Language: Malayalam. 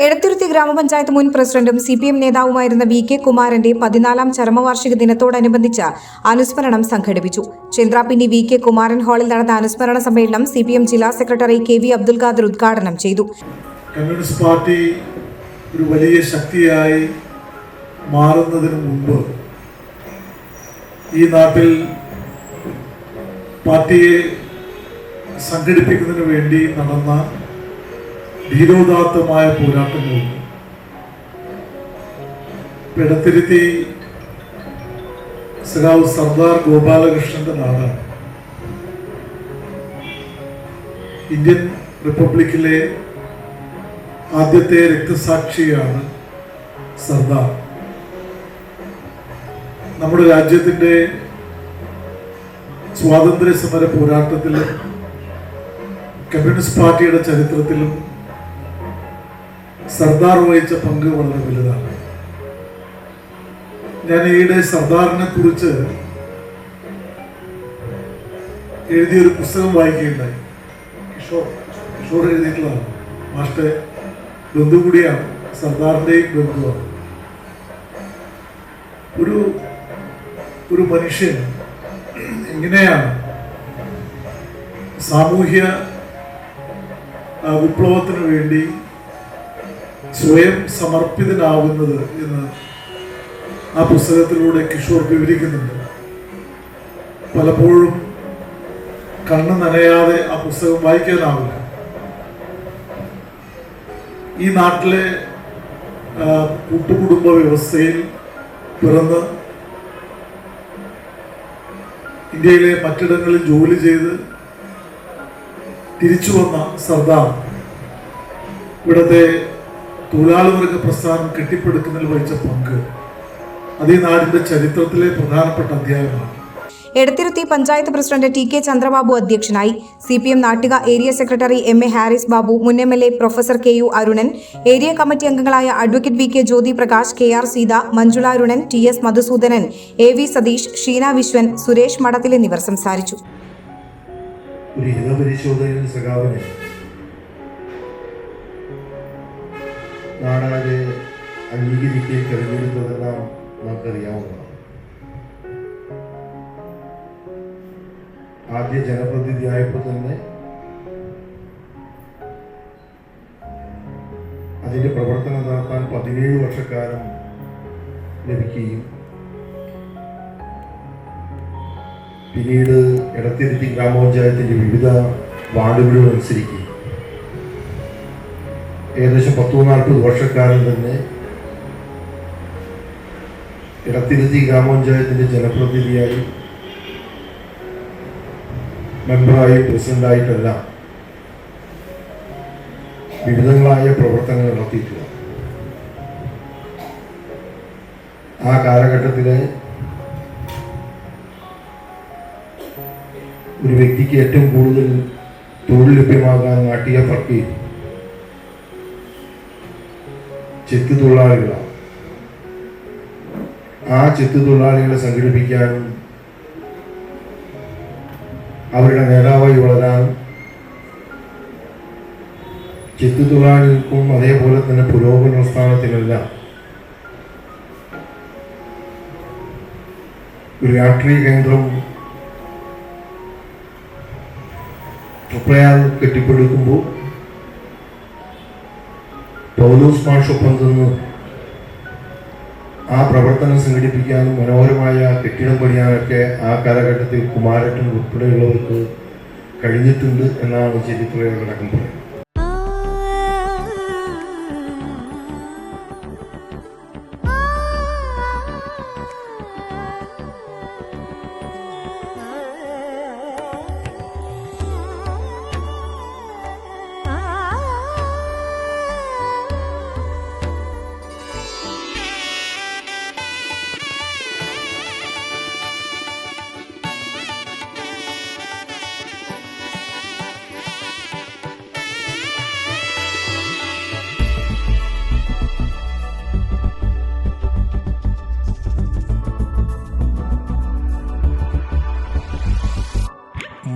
എടത്തിരുത്തി ഗ്രാമപഞ്ചായത്ത് മുൻ പ്രസിഡന്റും സി പി എം നേതാവുമായിരുന്ന വി കെ കുമാരന്റെ പതിനാലാം ചരമവാർഷിക ദിനത്തോടനുബന്ധിച്ച് അനുസ്മരണം സംഘടിപ്പിച്ചു. ചന്ദ്രാപിന്നി വി കെ കുമാരൻ ഹാളിൽ നടന്ന അനുസ്മരണ സമ്മേളനം സി പി എം ജില്ലാ secretary K V Abdul Khader ഉദ്ഘാടനം ചെയ്തു. കമ്മ്യൂണിസ്റ്റ് പാർട്ടി ഒരു വലിയ ശക്തിയായി മാറുന്നതിന് മുമ്പ് ഈ നാട്ടിൽ പാർട്ടിയെ സംഘടിപ്പിക്കുന്നതിന് വേണ്ടി നടന്ന ധീരോദാത്തമായ പോരാട്ടങ്ങളുണ്ട് പിടത്തിരുത്തി സഖാവ് സർദാർ ഗോപാലകൃഷ്ണന്റെ നാടാണ്. ഇന്ത്യൻ റിപ്പബ്ലിക്കിലെ ആദ്യത്തെ രക്തസാക്ഷിയാണ് സർദാർ. നമ്മുടെ രാജ്യത്തിന്റെ സ്വാതന്ത്ര്യ സമര പോരാട്ടത്തിലും കമ്മ്യൂണിസ്റ്റ് പാർട്ടിയുടെ ചരിത്രത്തിലും സർദാർ വഹിച്ച പങ്ക് വളരെ വലുതാണ്. ഞാൻ ഈയിടെ സർദാറിനെ കുറിച്ച് എഴുതിയൊരു പുസ്തകം വായിക്കുകയുണ്ടായി. കിഷോർ കിഷോർ എഴുതിയിട്ടുള്ളതാണ്. മാസ്റ്റർ ബന്ധു കൂടിയാണ് സർദാറിന്റെയും ബന്ധുവാണ്. ഒരു ഒരു മനുഷ്യൻ എങ്ങനെയാണ് സാമൂഹ്യ വിപ്ലവത്തിന് വേണ്ടി സ്വയം സമർപ്പിതനാവുന്നത് എന്ന് ആ പുസ്തകത്തിലൂടെ കിഷോർ വിവരിക്കുന്നുണ്ട്. പലപ്പോഴും കണ്ണ് നനയാതെ ആ പുസ്തകം വായിക്കാനാവില്ല. ഈ നാട്ടിലെ കൂട്ടുകുടുംബ വ്യവസ്ഥയിൽ പിറന്ന് ഇന്ത്യയിലെ മറ്റിടങ്ങളിൽ ജോലി ചെയ്ത് തിരിച്ചു വന്ന സർദാർ ഇവിടുത്തെ തൊഴിലാളി വർഗ പ്രസ്ഥാനം കെട്ടിപ്പടുക്കുന്നതിൽ വഹിച്ച പങ്ക് അത് ഈ നാടിന്റെ ചരിത്രത്തിലെ പ്രധാനപ്പെട്ട അധ്യായമാണ്. Edathiruthy panchayat president T K Chandrababu അധ്യക്ഷനായി C P M Nattika area secretary M A Haris Babu മുൻ M L A professor K U Arunan area committee അംഗങ്ങളായ advocate V K Jyothi Prakash K R Seetha Manjula Arunan T S Madhusoodanan A V Satheesh Sheena Viswan Suresh Madathil എന്നിവർ സംസാരിച്ചു. നാടാകെ അംഗീകരിക്കുകയും തെരഞ്ഞെടുത്തതെല്ലാം നമുക്കറിയാവുന്നതാണ്. ആദ്യ ജനപ്രതിനിധിയായപ്പോൾ തന്നെ അതിന്റെ പ്രവർത്തനം നടത്താൻ പതിനേഴ് വർഷക്കാലം ലഭിക്കുകയും പിന്നീട് ഇടത്തിരുത്തി ഗ്രാമപഞ്ചായത്തിന്റെ വിവിധ വാർഡുകളും മത്സരിക്കുകയും ഏകദേശം പത്തു നാൽപ്പത് വർഷക്കാലം തന്നെ ഇടത്തിരുത്തി ഗ്രാമപഞ്ചായത്തിന്റെ ജനപ്രതിനിധിയായി മെമ്പറായി പ്രസിഡന്റായിട്ടെല്ലാം വിവിധങ്ങളായ പ്രവർത്തനങ്ങൾ നടത്തിയിട്ടുള്ളത്. ആ കാലഘട്ടത്തിലെ ഒരു വ്യക്തിക്ക് ഏറ്റവും കൂടുതൽ തൊഴിൽ ലഭ്യമാകാൻ നാട്ടിയ ഫക്കീർ ചെത്ത് തൊഴിലാളികളാണ് ആ ചെത്ത് തൊഴിലാളികളെ സംഘടിപ്പിക്കാനും അവരുടെ നേതാവായി വളരാൻ ചെത്ത് തൊഴിലാളികൾക്കും അതേപോലെ തന്നെ പുരോഗമന പ്രസ്ഥാനത്തിനെല്ലാം ഒരു രാഷ്ട്രീയ കേന്ദ്രം ട്രിപ്രയാൽ കെട്ടിപ്പടുക്കുമ്പോൾ പൗലോസ് മാഷൊപ്പം നിന്ന് ആ പ്രവർത്തനം സംഘടിപ്പിക്കാനും മനോഹരമായ കെട്ടിടം പണിയാനൊക്കെ ആ കാലഘട്ടത്തിൽ കുമാരട്ടൻ ഉൾപ്പെടെയുള്ളവർക്ക് കഴിഞ്ഞിട്ടുണ്ട് എന്നാണ് ചരിത്രങ്ങളടക്കം പറയുന്നത്.